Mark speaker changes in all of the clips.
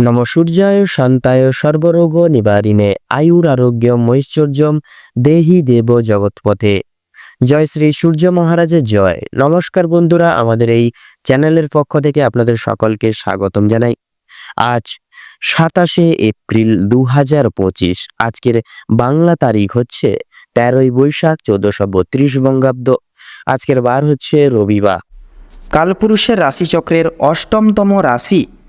Speaker 1: নম সূর্যায় শান্তায় সর্বরোগ নিবারিণে, আয়ুর আরোগ্যম ঐশ্বর্যম দেহি দেব জগৎপথে। জয় শ্রী সূর্য মহারাজের জয়। নমস্কার বন্ধুরা, আমাদের এই চ্যানেলের পক্ষ থেকে আপনাদের সকলকে স্বাগতম জানাই। আজ সাতাশে এপ্রিল দু হাজার পঁচিশ, আজকের বাংলা তারিখ হচ্ছে তেরোই বৈশাখ চোদ্দশো বত্রিশ বঙ্গাব্দ। আজকের বার হচ্ছে রবিবার।
Speaker 2: কালপুরুষের রাশিচক্রের অষ্টমতম রাশি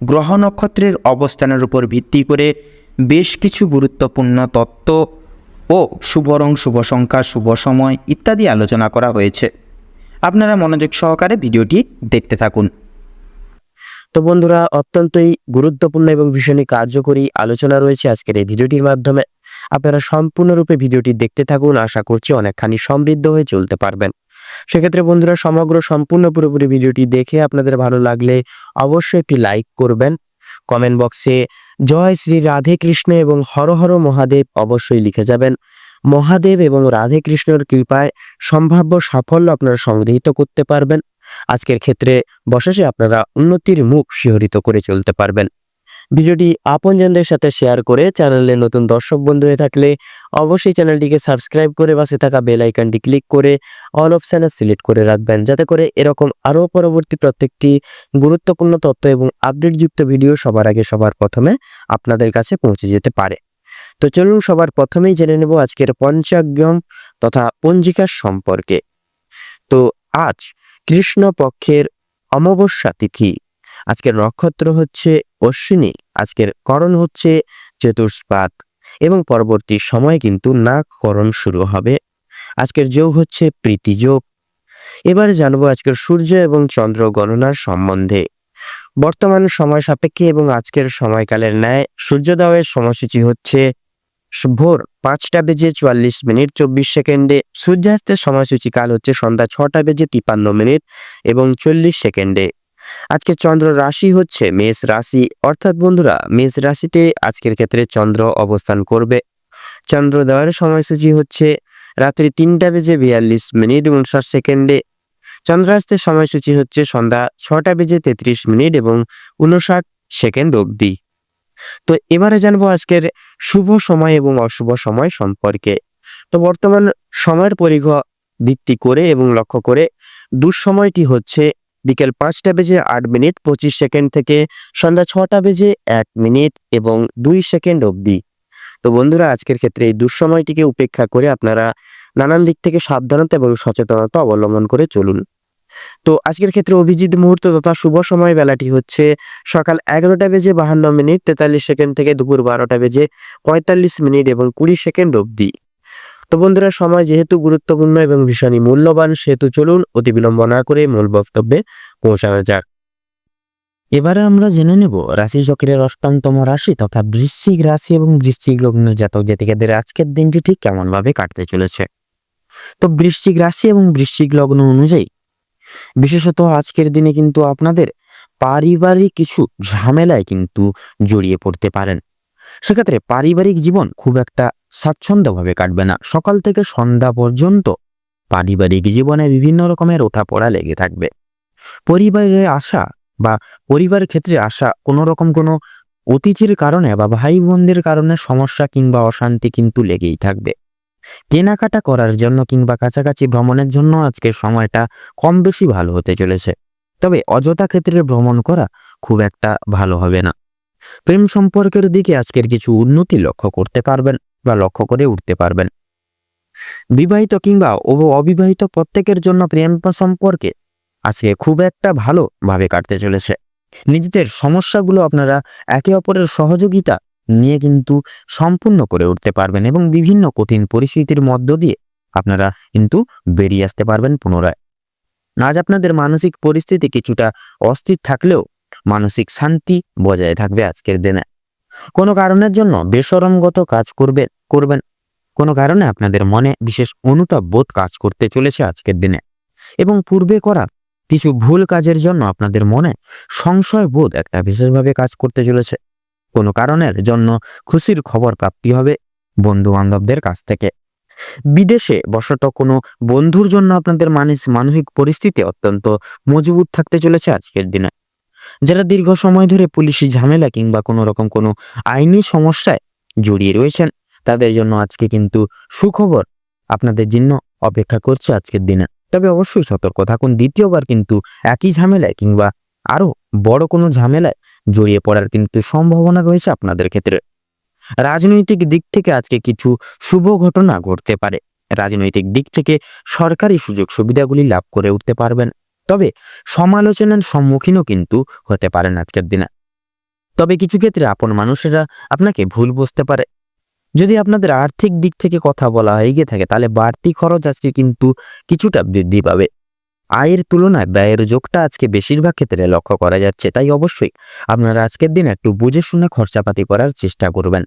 Speaker 2: গ্রহ নক্ষত্রের অবস্থানের উপর ভিত্তি করে বেশ কিছু গুরুত্বপূর্ণ তত্ত্ব ও শুভ রং, শুভ সংখ্যা, শুভ সময় ইত্যাদি আলোচনা করা হয়েছে। আপনারা মনোযোগ সহকারে ভিডিওটি দেখতে থাকুন।
Speaker 1: তো বন্ধুরা, অত্যন্তই গুরুত্বপূর্ণ এবং ভীষণই কার্যকরী আলোচনা রয়েছে আজকের এই ভিডিওটির মাধ্যমে। আপনারা সম্পূর্ণরূপে ভিডিওটি দেখতে থাকুন। আশা করছি অনেকখানি সমৃদ্ধ হয়ে চলতে পারবেন। সেক্ষেত্রে বন্ধুরা সমগ্র সম্পূর্ণ পুরোপুরি ভিডিওটি দেখে আপনাদের ভালো লাগলে অবশ্যই একটি লাইক করবেন। কমেন্ট বক্সে জয় শ্রী রাধে কৃষ্ণ এবং হর হর মহাদেব অবশ্যই লিখে যাবেন। মহাদেব এবং রাধে কৃষ্ণের কৃপায় সম্ভাব্য সাফল্য আপনারা সংগৃহীত করতে পারবেন। আজকের ক্ষেত্রে বসেসে আপনারা উন্নতির মুখ শিহরিত করে চলতে পারবেন। ভিডিওটি আপনজনদের সাথে শেয়ার করে চ্যানেলে নতুন দর্শক বন্ধু হয়ে থাকলে অবশ্যই চ্যানেলটিকে সাবস্ক্রাইব করে পাশে থাকা বেল আইকনটি ক্লিক করে অল অপশানে সিলেক্ট করে রাখবেন। যাতে করে এরকম আরও পরবর্তী প্রত্যেকটি গুরুত্বপূর্ণ তথ্য এবং আপডেটযুক্ত ভিডিও সবার আগে সবার প্রথমে আপনাদের কাছে পৌঁছে যেতে পারে। তো চলুন সবার প্রথমেই জেনে নেব আজকের পঞ্চাগ্রম তথা পঞ্জিকার সম্পর্কে। তো আজ কৃষ্ণ পক্ষের অমাবস্যা তিথি। আজকের নক্ষত্র হচ্ছে অশ্বিনী, আজকের করণ হচ্ছে চতুষ্পাত এবং পরবর্তী সময় কিন্তু নাককরণ শুরু হবে। আজকের যোগ হচ্ছে প্রীতি যোগ। এবার জানব আজকের সূর্য এবং চন্দ্র গণনার সম্বন্ধে। বর্তমান সময় সাপেক্ষে এবং আজকের সময়কালের ন্যায় সূর্যোদয়ের সময়সূচি হচ্ছে ভোর পাঁচটা বেজে চুয়াল্লিশ মিনিট চব্বিশ সেকেন্ডে, সূর্যাস্তের সময়সূচি কাল হচ্ছে সন্ধ্যা ছটা বেজে তিপান্ন মিনিট এবং চল্লিশ সেকেন্ডে। আজকে চন্দ্র রাশি হচ্ছে মেষ রাশি। অর্থাৎ বন্ধুরা, মেষ রাশিতে আজকের ক্ষেত্রে চন্দ্র অবস্থান করবে। চন্দ্র দেওয়ার সময়সূচি হচ্ছে রাত্রি তিনটা বেজে বিয়াল্লিশ মিনিট উনষাট সেকেন্ডে। চন্দ্রাস্তের সময়সূচি হচ্ছে সন্ধ্যা ছটা বেজে তেত্রিশ মিনিট এবং উনষাট সেকেন্ড অবধি। তো এবারে জানব আজকের শুভ সময় এবং অশুভ সময় সম্পর্কে। তো বর্তমান সময়ের পরিঘ ভিত্তি করে এবং লক্ষ্য করে দুঃসময়টি হচ্ছে বিকেল পাঁচটা বেজে আট মিনিট পঁচিশ সেকেন্ড থেকে সন্ধ্যা ছটা বেজে এক মিনিট এবং দুই সেকেন্ড অবধি। তো বন্ধুরা, আজকের ক্ষেত্রে এই দুঃসময়টিকে উপেক্ষা করে আপনারা নানান দিক থেকে সাবধানতা এবং সচেতনতা অবলম্বন করে চলুন। তো আজকের ক্ষেত্রে অভিজিৎ মুহূর্ত তথা শুভ সময় বেলাটি হচ্ছে সকাল এগারোটা বেজে বাহান্ন মিনিট তেতাল্লিশ সেকেন্ড থেকে দুপুর বারোটা বেজে পঁয়তাল্লিশ মিনিট এবং কুড়ি সেকেন্ড অবধি। তো বন্ধুরা, সময় যেহেতু গুরুত্বপূর্ণ এবং ভীষণই মূল্যবান, সেহেতু চলুন অতি বিলম্ব না করে মূল বক্তব্যে পৌঁছানো যাক। এবারে আমরা জেনে নেব রাশি চক্রের অষ্টমতম রাশি তথা বৃশ্চিক রাশি এবং বৃশ্চিক লগ্নের জাতক জাতিকাদের আজকের দিনটি ঠিক কেমনভাবে কাটতে চলেছে। তো বৃশ্চিক রাশি এবং বৃশ্চিক লগ্ন অনুযায়ী, বিশেষত আজকের দিনে কিন্তু আপনাদের পারিবারিক কিছু ঝামেলায় কিন্তু জড়িয়ে পড়তে পারেন। সেক্ষেত্রে পারিবারিক জীবন খুব একটা স্বাচ্ছন্দ্যভাবে কাটবে না। সকাল থেকে সন্ধ্যা পর্যন্ত পারিবারিক জীবনে বিভিন্ন রকমের ওঠাপড়া লেগে থাকবে। পরিবারে আসা বা পরিবার ক্ষেত্রে আসা কোনো রকম কোনো অতিথির কারণে বা ভাই বোনদের কারণে সমস্যা কিংবা অশান্তি কিন্তু লেগেই থাকবে। কেনাকাটা করার জন্য কিংবা কাছাকাছি ভ্রমণের জন্য আজকের সময়টা কম বেশি ভালো হতে চলেছে। তবে অযথা ক্ষেত্রে ভ্রমণ করা খুব একটা ভালো হবে না। প্রেম সম্পর্কের দিকে আজকের কিছু উন্নতি লক্ষ্য করতে পারবেন। বা লক্ষ্য করে উঠতে পারবেন। বিবাহিত কিংবা অব- অবিবাহিত প্রত্যেকের জন্য প্রেম সম্পর্কে আজকে খুব একটা ভালো ভাবে কাটতে চলেছে। নিজেদের সমস্যাগুলো আপনারা একে অপরের সহযোগিতা নিয়ে কিন্তু সম্পূর্ণ করে উঠতে পারবেন এবং বিভিন্ন কঠিন পরিস্থিতির মধ্য দিয়ে আপনারা কিন্তু বেরিয়ে আসতে পারবেন পুনরায়। আজ আপনাদের মানসিক পরিস্থিতি কিছুটা অস্থির থাকলেও মানসিক শান্তি বজায় থাকবে আজকের দিনে।
Speaker 2: কোনো কারণের জন্য বেসরমগত কাজ করবে, করবেন। কোনো কারণে আপনাদের মনে বিশেষ অনুতাপ বোধ কাজ করতে চলেছে আজকের দিনে। এবং পূর্বে করা কিছু ভুল কাজের জন্য আপনাদের মনে সংশয় বোধ একটা বিশেষভাবে কাজ করতে চলেছে। কোনো কারণের জন্য খুশির খবর প্রাপ্তি হবে বন্ধু বান্ধবদের কাছ থেকে। বিদেশে বসত কোনো বন্ধুর জন্য আপনাদের মানস মানসিক পরিস্থিতি অত্যন্ত মজবুত থাকতে চলেছে আজকের দিনে। যারা দীর্ঘ সময় ধরে পুলিশি ঝামেলা কিংবা কোনো রকম কোনো আইনি সমস্যায় জড়িয়ে রয়েছেন, তাদের জন্য আজকে কিন্তু সুখবর আপনাদের জন্য অপেক্ষা করছে আজকের দিনে। তবে অবশ্যই সতর্ক থাকুন, দ্বিতীয়বার কিন্তু একই ঝামেলায় কিংবা আরও বড় কোনো ঝামেলায় জড়িয়ে পড়ার কিন্তু সম্ভাবনা রয়েছে আপনাদের ক্ষেত্রে। রাজনৈতিক দিক থেকে আজকে কিছু শুভ ঘটনা ঘটতে পারে। রাজনৈতিক দিক থেকে সরকারি সুযোগ সুবিধাগুলি লাভ করে উঠতে পারবেন। তবে সমালোচনার সম্মুখীনও কিন্তু হতে পারেন আজকের দিনে। তবে কিছু ক্ষেত্রে আপন মানুষেরা আপনাকে ভুল বুঝতে পারে। যদি আপনাদের আর্থিক দিক থেকে কথা বলা হয়ে গিয়ে থাকে, তাহলে বাড়তি খরচ আজকে কিন্তু কিছুটা বৃদ্ধি পাবে। আয়ের তুলনায় ব্যয়ের যোগটা আজকে বেশিরভাগ ক্ষেত্রে লক্ষ্য করা যাচ্ছে, তাই অবশ্যই আপনারা আজকের দিন একটু বুঝে শুনে খরচাপাতি করার চেষ্টা করবেন।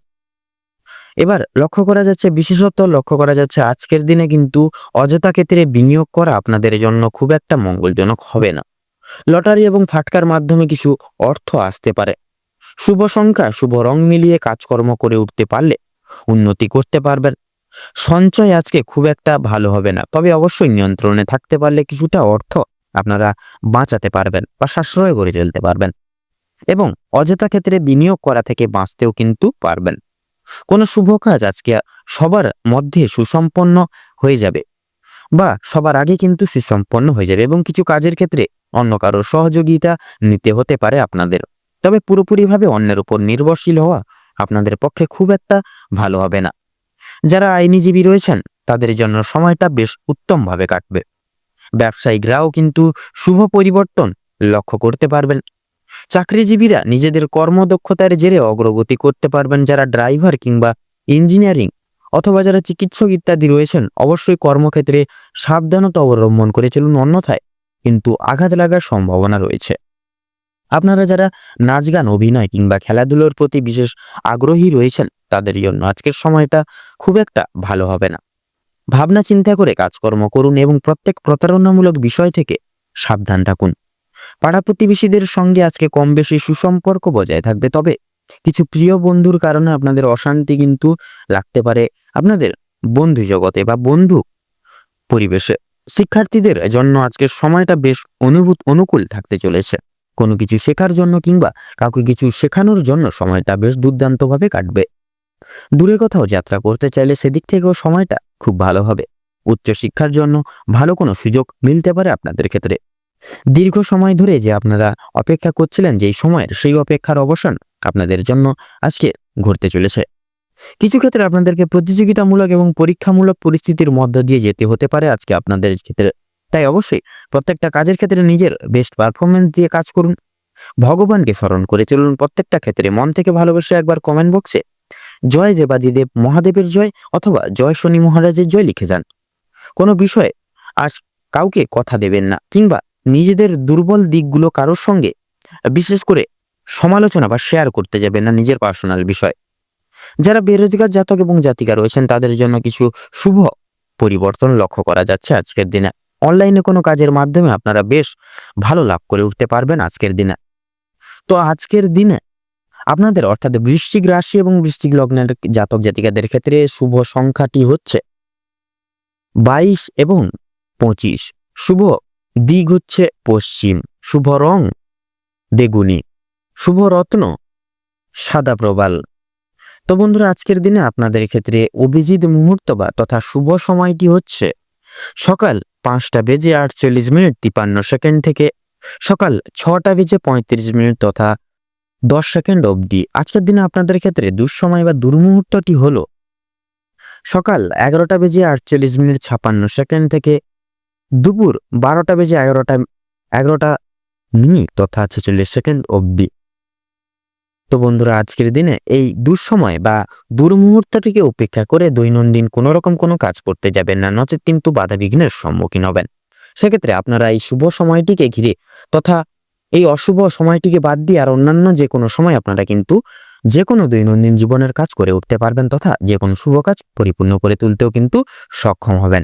Speaker 2: এবার লক্ষ্য করা যাচ্ছে, বিশেষত লক্ষ্য করা যাচ্ছে আজকের দিনে কিন্তু অযথা ক্ষেত্রে বিনিয়োগ করা আপনাদের জন্য খুব একটা মঙ্গলজনক হবে না। লটারি এবং ফাটকার মাধ্যমে কিছু অর্থ আসতে পারে। শুভ সংখ্যা, শুভ রং মিলিয়ে কাজকর্ম করে উঠতে পারলে উন্নতি করতে পারবেন। সঞ্চয় আজকে খুব একটা ভালো হবে না, তবে অবশ্যই নিয়ন্ত্রণে থাকতে পারলে কিছুটা অর্থ আপনারা বাঁচাতে পারবেন বা সাশ্রয় করে চলতে পারবেন এবং অযথা ক্ষেত্রে বিনিয়োগ করা থেকে বাঁচতেও কিন্তু পারবেন। কোনো শুভ কাজ আজকে সবার মধ্যে সুসম্পন্ন হয়ে যাবে বা সবার আগে কিন্তু সুসম্পন্ন হয়ে যাবে এবং কিছু কাজের ক্ষেত্রে অন্য কারোর সহযোগিতা নিতে হতে পারে আপনাদের। তবে পুরোপুরিভাবে অন্যের উপর নির্ভরশীল হওয়া আপনাদের পক্ষে খুব একটা ভালো হবে না। যারা আইনিজীবী রয়েছেন, তাদের জন্য সময়টা বেশ উত্তমভাবে কাটবে। ব্যবসায়িকরাও কিন্তু শুভ পরিবর্তন লক্ষ্য করতে পারবেন। চাকরিজীবীরা নিজেদের কর্মদক্ষতার জেরে অগ্রগতি করতে পারবেন যারা ড্রাইভার কিংবা ইঞ্জিনিয়ারিং অথবা যারা চিকিৎসক ইত্যাদি রয়েছেন, অবশ্যই কর্মক্ষেত্রে সাবধানতা অবলম্বন করে চলুন অন্যথায়। কিন্তু আঘাত লাগার সম্ভাবনা রয়েছে। আপনারা যারা নাচ গান, অভিনয় কিংবা খেলাধুলোর প্রতি বিশেষ আগ্রহী রয়েছেন, তাদের জন্য আজকের সময়টা খুব একটা ভালো হবে না। ভাবনা চিন্তা করে কাজকর্ম করুন এবং প্রত্যেক প্রতারণামূলক বিষয় থেকে সাবধান থাকুন। পাড়া প্রতিবেশীদের সঙ্গে আজকে কম বেশি সুসম্পর্ক বজায় থাকবে। তবে কিছু প্রিয় বন্ধুর কারণে আপনাদের অশান্তি কিন্তু লাগতে পারে। আপনাদের বন্ধু জগতে বা বন্ধু পরিবেশে শিক্ষার্থীদের জন্য আজকের সময়টা বেশ অনুভূত, অনুকূল থাকতে চলেছে। কোনো কিছু শেখার জন্য কিংবা কাউকে কিছু শেখানোর জন্য সময়টা বেশ দুর্দান্তভাবে কাটবে। দূরে কোথাও যাত্রা করতে চাইলে সেদিক থেকেও সময়টা খুব ভালো হবে। উচ্চশিক্ষার জন্য ভালো কোনো সুযোগ মিলতে পারে আপনাদের ক্ষেত্রে। দীর্ঘ সময় ধরে যে আপনারা অপেক্ষা করছিলেন যেই সময়ের সেই অপেক্ষার অবসান আপনাদের জন্য আজকে ঘটতে চলেছে। কিছু ক্ষেত্রে আপনাদেরকে প্রতিযোগিতামূলক এবং পরীক্ষামূলক পরিস্থিতির মধ্য দিয়ে যেতে হতে পারে আজকে আপনাদের ক্ষেত্রে। তাই অবশ্যই প্রত্যেকটা কাজের ক্ষেত্রে নিজের বেস্ট পারফরমেন্স দিয়ে কাজ করুন। ভগবানকে স্মরণ করে চলুন প্রত্যেকটা ক্ষেত্রে মন থেকে ভালোবেসে একবার কমেন্ট বক্সে জয় দেবাদিদেব মহাদেবের জয় অথবা জয় শনি মহারাজের জয় লিখে যান। কোনো বিষয়ে আজ কাউকে কথা দেবেন না কিংবা নিজেদের দুর্বল দিকগুলো কারোর সঙ্গে, বিশেষ করে সমালোচনা বা শেয়ার করতে যাবেন না নিজের পার্সোনাল বিষয়। যারা বেরোজগার জাতক এবং জাতিকা রয়েছেন, তাদের জন্য কিছু শুভ পরিবর্তন লক্ষ্য করা যাচ্ছে আজকের দিনে। অনলাইনে কোনো কাজের মাধ্যমে আপনারা বেশ ভালো লাভ করে উঠতে পারবেন আজকের দিনে। তো আজকের দিনে আপনাদের অর্থাৎ বৃশ্চিক রাশি এবং বৃশ্চিক লগ্নের জাতক জাতিকাদের ক্ষেত্রে শুভ সংখ্যাটি হচ্ছে বাইশ এবং পঁচিশ। শুভ দিক হচ্ছে পশ্চিম, শুভ রং বেগুনি, শুভ রত্ন সাদা প্রবাল। তো বন্ধুরা, আজকের দিনে আপনাদের ক্ষেত্রে অভিজিৎ মুহূর্ত বা তথা শুভ সময়টি হচ্ছে সকাল পাঁচটা বেজে আটচল্লিশ মিনিট তিপান্ন সেকেন্ড থেকে সকাল ছটা বেজে পঁয়ত্রিশ মিনিট তথা দশ সেকেন্ড অবধি। আজকের দিনে আপনাদের ক্ষেত্রে দুঃসময় বা দুর্মুহূর্তটি হলো সকাল এগারোটা বেজে আটচল্লিশ মিনিট ছাপান্ন সেকেন্ড থেকে দুপুর বারোটা বেজে এগারোটা এগারোটা মিনিট তথা ছেচল্লিশ সেকেন্ড অবধি। তো বন্ধুরা, আজকের দিনে এই দুঃসময় বা দুর্মুহূর্তটিকে উপেক্ষা করে দৈনন্দিন কোনো রকম কোনো কাজ করতে যাবেন না, নচেত কিন্তু বাধা বিঘ্নের সম্মুখীন হবেন। সেক্ষেত্রে আপনারা এই শুভ সময়টিকে ঘিরে তথা এই অশুভ সময়টিকে বাদ দিয়ে আর অন্যান্য যে কোনো সময় আপনারা কিন্তু যে কোনো দৈনন্দিন জীবনের কাজ করে উঠতে পারবেন তথা যে কোনো শুভ কাজ পরিপূর্ণ করে তুলতেও কিন্তু সক্ষম হবেন।